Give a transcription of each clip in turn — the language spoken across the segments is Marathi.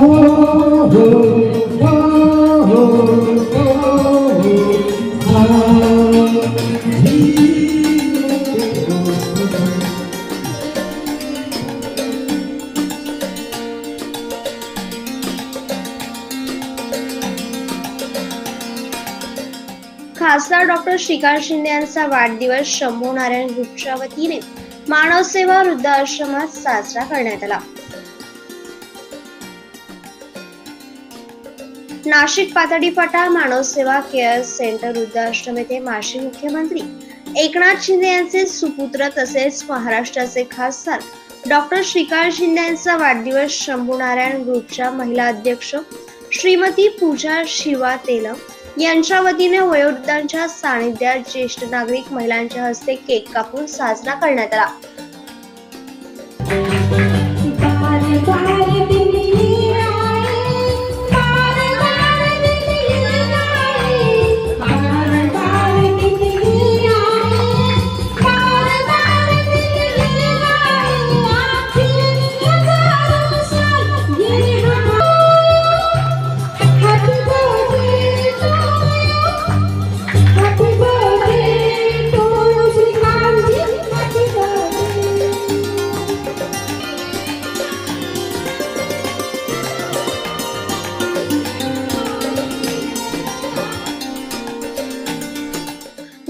Oh, oh, oh. खासदार डॉक्टर श्रीकांत शिंदे यांचा वाढदिवस शंभू नारायण ग्रुपच्या वतीने मानव सेवा वृद्धाश्रमात साजरा करण्यात आला. नाशिक पातळी फाटा मानव सेवा केअर सेंटर वृद्धाश्रम येथे माजी मुख्यमंत्री एकनाथ शिंदे यांचे सुपुत्र तसेच महाराष्ट्राचे खासदार डॉक्टर श्रीकांत शिंदे यांचा वाढदिवस शंभू नारायण ग्रुपच्या महिला अध्यक्ष श्रीमती पूजा शिवा तेलम यांच्या वतीने वयोवृद्धांच्या सानिध्यात ज्येष्ठ नागरिक महिलांच्या हस्ते केक कापून साजरा करण्यात आला.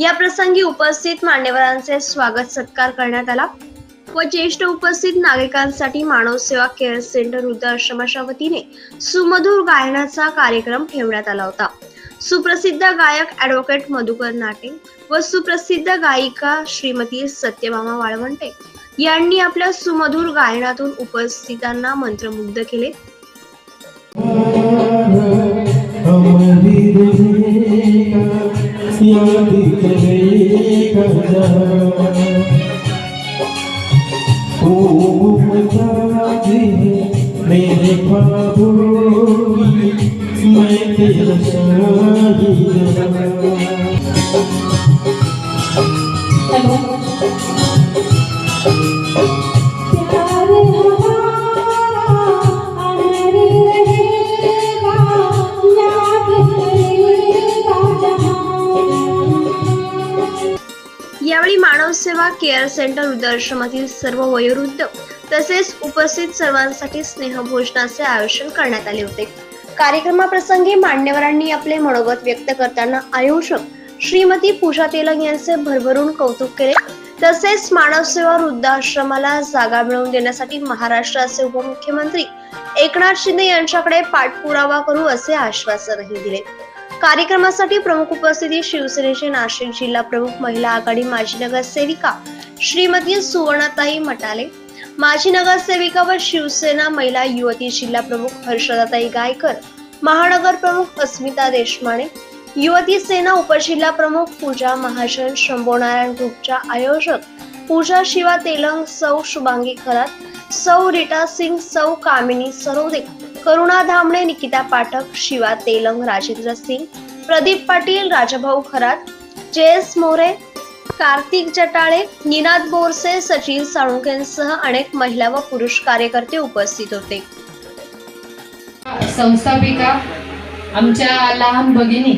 या प्रसंगी उपस्थित मान्यवरांचे स्वागत सत्कार करण्यात आला. व ज्येष्ठ उपस्थित नागरिकांसाठी मानव सेवा केअर सेंटर वृद्धाश्रमाच्या वतीने सुमधुर गायनाचा कार्यक्रम ठेवण्यात आला होता. सुप्रसिद्ध गायक ऍडव्होकेट मधुकर नाटे व सुप्रसिद्ध गायिका श्रीमती सत्यभामा वाळवंटे यांनी आपल्या सुमधुर गायनातून उपस्थितांना मंत्रमुग्ध केले. हमारी मेरे ख्वाबों की मैं तेरा शाहिद यावेळी मानव सेवा केअर सेंटर वृद्धाश्रमातील सर्व वयोवृद्ध तसेच उपस्थित सर्वांसाठी स्नेहभोजनाचे आयोजन करण्यात आले होते. कार्यक्रमाप्रसंगी मान्यवरांनी आपले मनोगत व्यक्त करताना आयोजक श्रीमती पूजा तेलंग यांचे भरभरून कौतुक केले. तसेच मानव सेवा वृद्धाश्रमाला जागा मिळवून देण्यासाठी महाराष्ट्राचे उपमुख्यमंत्री एकनाथ शिंदे यांच्याकडे पाठपुरावा करू असे आश्वासनही दिले. कार्यक्रमासाठी प्रमुख उपस्थिती शिवसेनेचे नाशिक जिल्हा प्रमुख महिला आघाडी माजी नगरसेविका श्रीमती सुवर्णाताई मटाले माजी नगरसेविका व शिवसेना महिला युवती जिल्हा प्रमुख हर्षदाताई गायकर महानगर प्रमुख अस्मिता देशमाने युवती सेना उपजिल्हा प्रमुख पूजा महाजन शंभोनारायण ग्रुपच्या आयोजक पूजा शिवा तेलंग सौ शुभांगी खरात सौ रिटा सिंग सौ कामिनी सरोदे करुणा धामणे निकिता पाठक शिवा तेलंग राजेंद्र सिंग प्रदीप पाटील राजभाऊ खरात जयस मोरे कार्तिक जटाळे निनाद बोरसे सचिन साळुंकेंसह अनेक महिला व पुरुष कार्यकर्ते उपस्थित होते. संस्थापिका आमच्या लहान भगिनी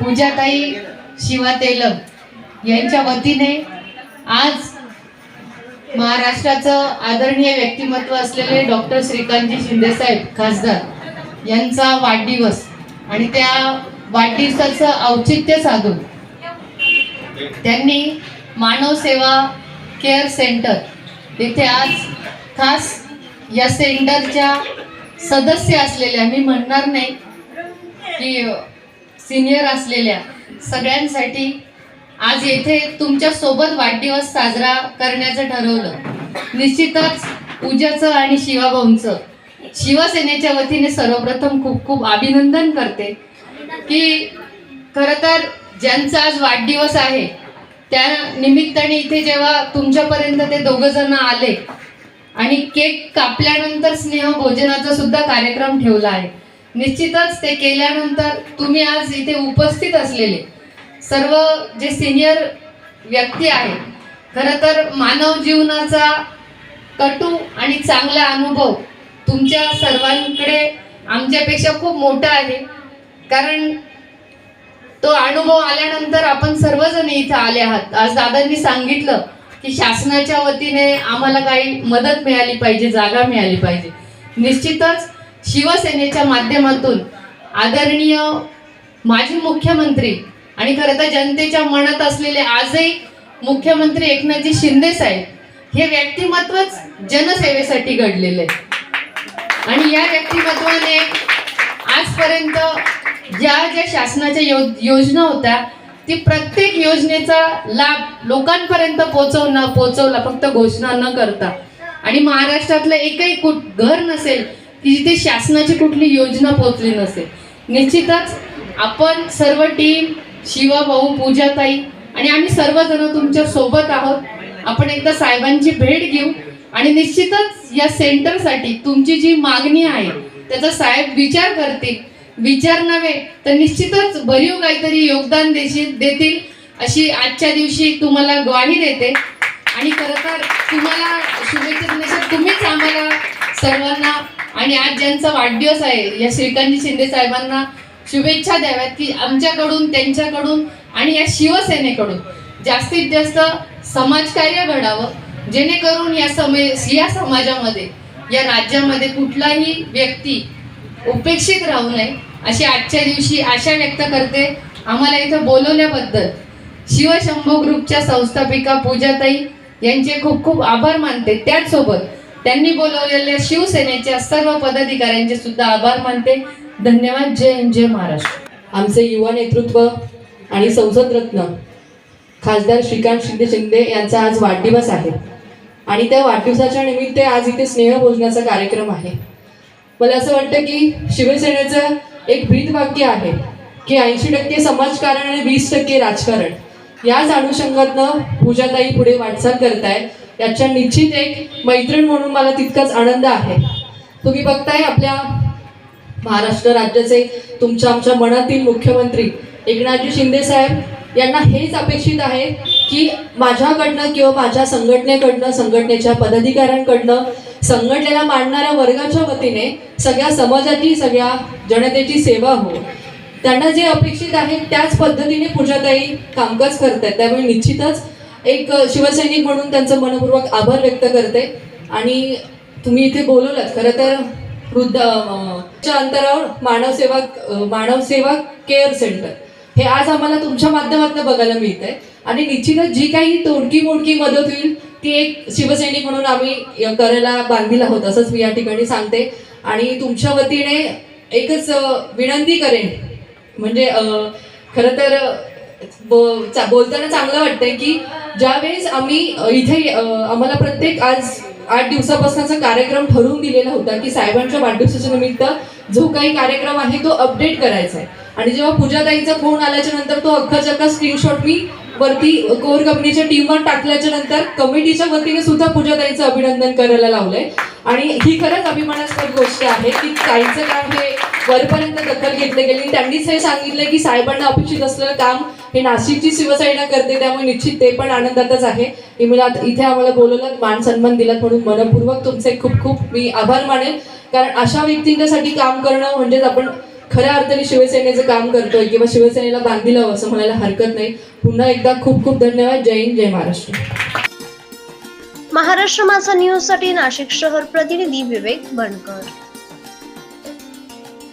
पूजाताई शिवा तेलंग यांच्या वतीने आज महाराष्ट्राचं आदरणीय व्यक्तिमत्व असलेले डॉक्टर श्रीकांतजी शिंदेसाहेब खासदार यांचा वाढदिवस आणि त्या वाढदिवसाचं औचित्य साधून त्यांनी मानव सेवा केअर सेंटर येथे आज खास या सेंटरच्या सदस्य असलेल्या मी म्हणणार नाही की सिनियर असलेल्या सगळ्यांसाठी आज येथे तुमच्यासोबत वाढदिवस साजरा करण्याचं ठरवलं. निश्चितच पूजाचं आणि शिवाभाऊंचं. शिवसेनेच्या वतीने सर्वप्रथम खूप खूप अभिनंदन करते. की खरं तर ज्यांचा आज वाढदिवस आहे त्या निमित्ताने इथे जेव्हा तुमच्यापर्यंत ते दोघंजणं आले आणि केक कापल्यानंतर स्नेह भोजनाचा सुद्धा कार्यक्रम ठेवला आहे. निश्चितच ते केल्यानंतर तुम्ही आज इथे उपस्थित असलेले सर्व जे सिनियर व्यक्ती आहेत खरं तर मानव जीवनाचा कटू आणि चांगला अनुभव तुमच्या सर्वांकडे आमच्यापेक्षा खूप मोठा आहे. कारण तो अनुभव आल्यानंतर आपण सर्वजण इथं आले आहात. आज दादांनी सांगितलं की शासनाच्या वतीने आम्हाला काही मदत मिळाली पाहिजे जागा मिळाली पाहिजे. निश्चितच शिवसेनेच्या माध्यमातून आदरणीय माजी मुख्यमंत्री आणि खरं तर जनतेच्या मनात असलेले आजही मुख्यमंत्री एकनाथजी शिंदे साहेब हे व्यक्तिमत्वच जनसेवेसाठी घडलेलं आहे आणि या व्यक्तिमत्वाने आजपर्यंत ज्या ज्या शासनाच्या यो योजना होत्या ती प्रत्येक योजनेचा लाभ लोकांपर्यंत पोचवणं पोचवला फक्त घोषणा न करता. आणि महाराष्ट्रातलं एकही कुठ घर नसेल की जिथे शासनाची कुठली योजना पोचली नसेल. निश्चितच आपण सर्व टीम शिवा भाऊ पूजाताई आणि आम्ही सर्वजण तुमच्यासोबत आहोत. आपण एकदा साहेबांची भेट घेऊ आणि निश्चितच या सेंटरसाठी तुमची जी मागणी आहे त्याचा साहेब विचार करतील. विचार नव्हे तर निश्चितच भरीव काहीतरी योगदान देशील देतील. अशी आजच्या दिवशी तुम्हाला ग्वाही देते. आणि खरं तर तुम्हाला शुभेच्छा देण्यासाठी तुम्हीच आम्हाला सर्वांना आणि आज ज्यांचा वाढदिवस आहे या श्रीकांतजी शिंदे साहेबांना शुभेच्छा द्याव्यात की आमच्याकडून त्यांच्याकडून आणि या शिवसेनेकडून. जास्तीत जास्त समाजकार्य घडावं जेणेकरून या समे या समाजामध्ये या राज्यामध्ये कुठलाही व्यक्ती उपेक्षित राहू नये अशी आजच्या दिवशी आशा व्यक्त करते. आम्हाला इथं बोलवल्याबद्दल शिवशंभू ग्रुपच्या संस्थापिका पूजाताई यांचे खूप खूप आभार मानते. त्याचसोबत त्यांनी बोलवलेल्या शिवसेनेच्या सर्व पदाधिकाऱ्यांचे सुद्धा आभार मानते. धन्यवाद जय हिंद जय महाराष्ट्र. आमचे युवा नेतृत्व आणि संसद रत्न खासदार श्रीकांत शिंदे शिंदे यांचा आज वाढदिवस आहे. आणि त्या वाढदिवसाच्या निमित्त आज इथे स्नेहभोजनाचा कार्यक्रम आहे. मला असं वाटतं की शिवसेनेचं एक ब्रीदवाक्य आहे की ऐंशी टक्के समाजकारण आणि वीस टक्के राजकारण. याच अनुषंगातनं पूजाताई पुढे वाटचाल करताय. याच्या निश्चित एक मैत्रीण म्हणून मला तितकाच आनंद आहे. तुम्ही बघताय आपल्या महाराष्ट्र राज्याचे तुमच्या आमच्या मनातील मुख्यमंत्री एकनाथजी शिंदे साहेब यांना हेच अपेक्षित आहे की माझ्याकडनं किंवा माझ्या संघटनेकडनं संघटनेच्या पदाधिकाऱ्यांकडनं संघटनेला मांडणाऱ्या वर्गाच्या वतीने सगळ्या समाजाची सगळ्या जनतेची सेवा हो. त्यांना जे अपेक्षित आहे त्याच पद्धतीने पूजाताई कामकाज करत आहेत त्यामुळे निश्चितच एक शिवसैनिक म्हणून त्यांचं मनपूर्वक आभार व्यक्त करते. आणि तुम्ही इथे बोलवलात. खरं तर वृद्ध च्या अंतरावर मानवसेवा अं, मानवसेवा केअर सेंटर. हे आज आम्हाला तुमच्या माध्यमातून बघायला मिळत आहे आणि निश्चितच जी काही तोडकी मोडकी मदत होईल ती एक शिवसैनिक म्हणून आम्ही करायला बांधील आहोत असंच मी या ठिकाणी सांगते. आणि तुमच्या वतीने एकच विनंती करेन. म्हणजे खरं तर चा- बोलताना चांगलं वाटतंय की ज्यावेळेस आम्ही इथे आम्हाला प्रत्येक आज आठ दिवसापासूनचा कार्यक्रम ठरवून दिलेला होता की साहेबांच्या वाढदिवसाच्या निमित्त जो काही कार्यक्रम आहे तो अपडेट करायचा आहे. आणि जेव्हा पूजाताईंचा फोन आल्याच्यानंतर तो अख्खा चक्का स्क्रीनशॉट मी वरती कोर कंपनीच्या टीमवर टाकल्याच्या नंतर कमिटीच्या वतीने सुद्धा पूजाताईंचं अभिनंदन करायला लावलंय. आणि ही खरंच अभिमानास्पद गोष्ट आहे की ताईचं काम हे वरपर्यंत दखल घेतली गेली. त्यांनीच हे सांगितलं की साहेबांना अपेक्षित असलेलं काम हे नाशिकची शिवसेना करते त्यामुळे निश्चित ते पण आनंदातच आहे. की आता इथे आम्हाला बोलवलं मान सन्मान दिलात म्हणून मनपूर्वक तुमचे खूप खूप मी आभार मानेल. कारण अशा व्यक्तींच्यासाठी काम करणं म्हणजेच आपण खऱ्या अर्थाने शिवसेनेचं काम करतोय किंवा शिवसेनेला बांधील हवं असं म्हणायला हरकत नाही. पुन्हा एकदा खूप खूप धन्यवाद. जय हिंद जय महाराष्ट्र. महाराष्ट्र माझा न्यूजसाठी नाशिक शहर प्रतिनिधी विवेक बनकर.